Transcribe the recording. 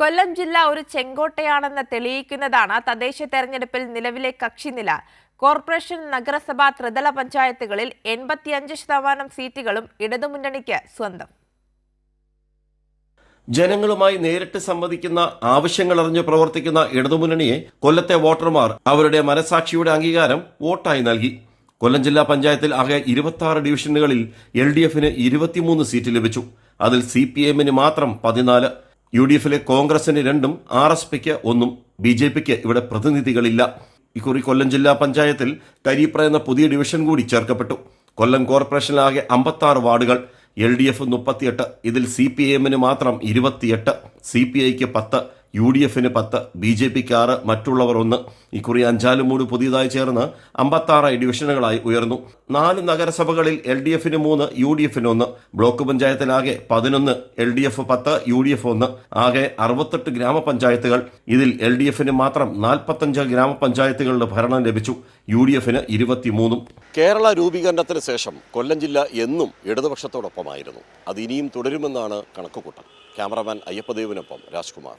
കൊല്ലം ജില്ല ഒരു ചെങ്കോട്ടയാണെന്ന് തെളിയിക്കുന്നതാണ് തദ്ദേശ തെരഞ്ഞെടുപ്പിൽ നിലവിലെ കക്ഷിനില കോർപ്പറേഷൻ നഗരസഭ ത്രിതല പഞ്ചായത്തുകളിൽ എൺപത്തിയഞ്ച് ശതമാനം സീറ്റുകളും ഇടതുമുന്നണിക്ക് സ്വന്തം. ജനങ്ങളുമായി നേരിട്ട് സംവദിക്കുന്ന ആവശ്യങ്ങൾ അറിഞ്ഞ് പ്രവർത്തിക്കുന്ന ഇടതുമുന്നണിയെ കൊല്ലത്തെ വോട്ടർമാർ അവരുടെ മനസാക്ഷിയുടെ അംഗീകാരം വോട്ടായി നൽകി. കൊല്ലം ജില്ലാ പഞ്ചായത്തിൽ ആകെ ഇരുപത്തി ഡിവിഷനുകളിൽ എൽ ഡി എഫിന് ഇരുപത്തിമൂന്ന് സീറ്റ് ലഭിച്ചു. അതിൽ സി പി എമ്മിന് മാത്രം പതിനാല്. യു ഡി എഫിലെ കോൺഗ്രസിന് രണ്ടും ആർ എസ് പിക്ക് ഒന്നും ബി ജെ പിക്ക് ഇവിടെ പ്രതിനിധികളില്ല. ഇക്കുറി കൊല്ലം ജില്ലാ പഞ്ചായത്തിൽ കരിപ്ര എന്ന പുതിയ ഡിവിഷൻ കൂടി ചേർക്കപ്പെട്ടു. കൊല്ലം കോർപ്പറേഷനിലാകെ അമ്പത്താറ് വാർഡുകൾ. എൽ ഡി എഫ് മുപ്പത്തിയെട്ട് ഇതിൽ സി പി ഐ എമ്മിന് മാത്രം ഇരുപത്തിയെട്ട് സി പി ഐക്ക് പത്ത് യു ഡി എഫിന് പത്ത് ബി ജെ പിക്ക് ആറ് മറ്റുള്ളവർ ഒന്ന്. ഇക്കുറി അഞ്ചാലുമൂട് പുതിയതായി ചേർന്ന് അമ്പത്താറ് ഡിവിഷനുകളായി ഉയർന്നു. നാല് നഗരസഭകളിൽ എൽ ഡി എഫിന് മൂന്ന് യു ഡി എഫിന് ഒന്ന്. ബ്ലോക്ക് പഞ്ചായത്തിലാകെ പതിനൊന്ന് എൽ ഡി എഫ് പത്ത് യു ഡി എഫ് ഒന്ന്. ആകെ അറുപത്തെട്ട് ഗ്രാമപഞ്ചായത്തുകൾ. ഇതിൽ എൽ ഡി എഫിന് മാത്രം നാൽപ്പത്തഞ്ച് ഗ്രാമപഞ്ചായത്തുകളുടെ ഭരണം ലഭിച്ചു. യു ഡി എഫിന് ഇരുപത്തിമൂന്നും. കേരള രൂപീകരണത്തിന് ശേഷം കൊല്ലം ജില്ല എന്നും ഇടതുപക്ഷത്തോടൊപ്പമായിരുന്നു. അത് ഇനിയും തുടരുമെന്നാണ് കണക്കുകൂട്ടൽ. ക്യാമറമാൻ അയ്യപ്പദേവിനൊപ്പം രാജ്കുമാർ.